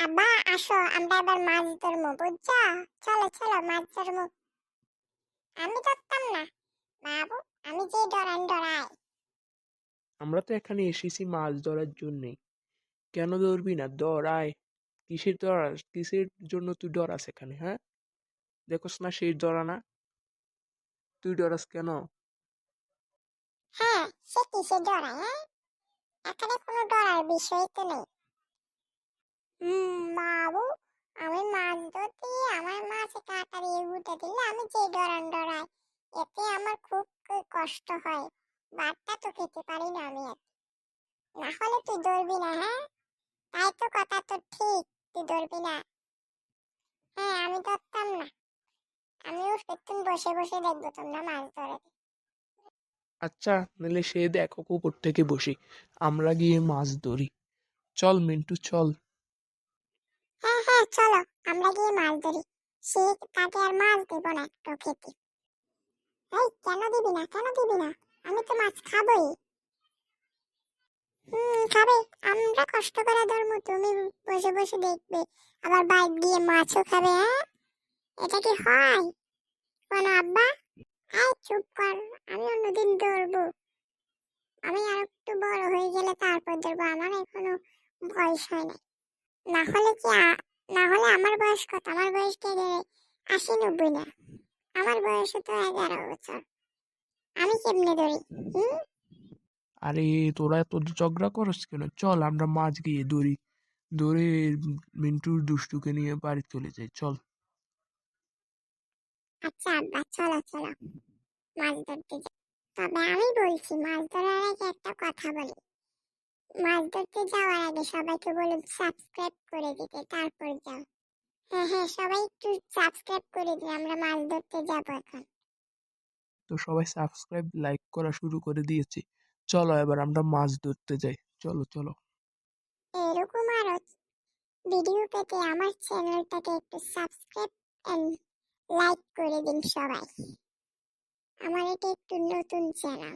আব্বা আসো আমরা এবার মাছ ধরবো বুঝছ? চলো চলো মাছ ধরবো আমি ধরতাম না। বাবু আমি যে ডরান ডরাই। আমরা তো এখানে এসেছি মাছ ধরার জন্যেই কেন ধরবি না? ধর আয় কিসের ডরাস কিসের জন্য তুই ডরাস এখানে হ্যাঁ? দেখোস না সেই ডরা না। তুই ডরাস কেন? হ্যাঁ সে কিসে ডরায় হ্যাঁ? এখানে কোনো ডরার বিষয় তো নেই। বাবু, আমি মাছ ধরতে আমার মাছ দিলে আমি যে ডরান ডরাই। এতে আমার খুব কষ্ট হয়। ভাতটা তো খেতে পারি না আমি। না হলে তুই ধরবি না হ্যাঁ? তাই তো কথা তো ঠিক, তুই ধরবি না। হ্যাঁ আমি ধরতাম না। আমিও সত্যি বসে বসে দেখব তোমরা মাছ ধরে। আচ্ছা নাহলে সে দেখো কুকুর থেকে বসি। আমরা গিয়ে মাছ ধরি। চল মিন্টু, চল। হ্যাঁ হ্যাঁ চলো, আমরা গিয়ে মাছ ধরি। সে তাকে আর মাছ দেব না একটু খেতে এই, কেন দিবি না, কেন দিবি না? আমি তো মাছ খাবোই। হুম, খাবে। আমরা কষ্ট করে ধরবো, তুমি বসে বসে দেখবে। আবার বাইক দিয়ে মাছও খাবে হ্যাঁ? এটা কি হয়? কোন আব্বা? এই, চুপ কর, আমি অন্যদিন ধরবো। আমি আর একটু বড় হয়ে গেলে তারপর ধরবো, আমার এখনও বয়স হয় নাই। না হলে কি না হলে আমার বয়স কত? আমার বয়স কে আশি নব্বই না? আমার বয়স তো এগারো বছর। আমি কেমনে ধরি? হুম? আরে তোরা এত ঝগড়া করস কেন? চল আমরা মাছ গিয়ে ধরি। ধরে মিন্টুর দুষ্টুকে নিয়ে বাড়ি চলে যাই চল। আচ্ছা আব্বা চলো চলো। মাছ ধরতে যাই তবে আমি বলছি মাছ ধরার আগে একটা কথা বলি। মাছ ধরতে যাওয়ার আগে সবাইকে বলুন সাবস্ক্রাইব করে দিতে তারপর যাও। হ্যাঁ হ্যাঁ সবাই একটু সাবস্ক্রাইব করে দিন আমরা মাছ ধরতে যাব এখন। তো সবাই সাবস্ক্রাইব লাইক করা শুরু করে দিয়েছে। চলো এবার আমরা মাছ ধরতে যাই। চলো চলো। এরকম আরও ভিডিও পেতে আমার চ্যানেলটাকে একটু সাবস্ক্রাইব এন্ড লাইক করে দিন সবাই। আমার এটা একটু নতুন চ্যানেল।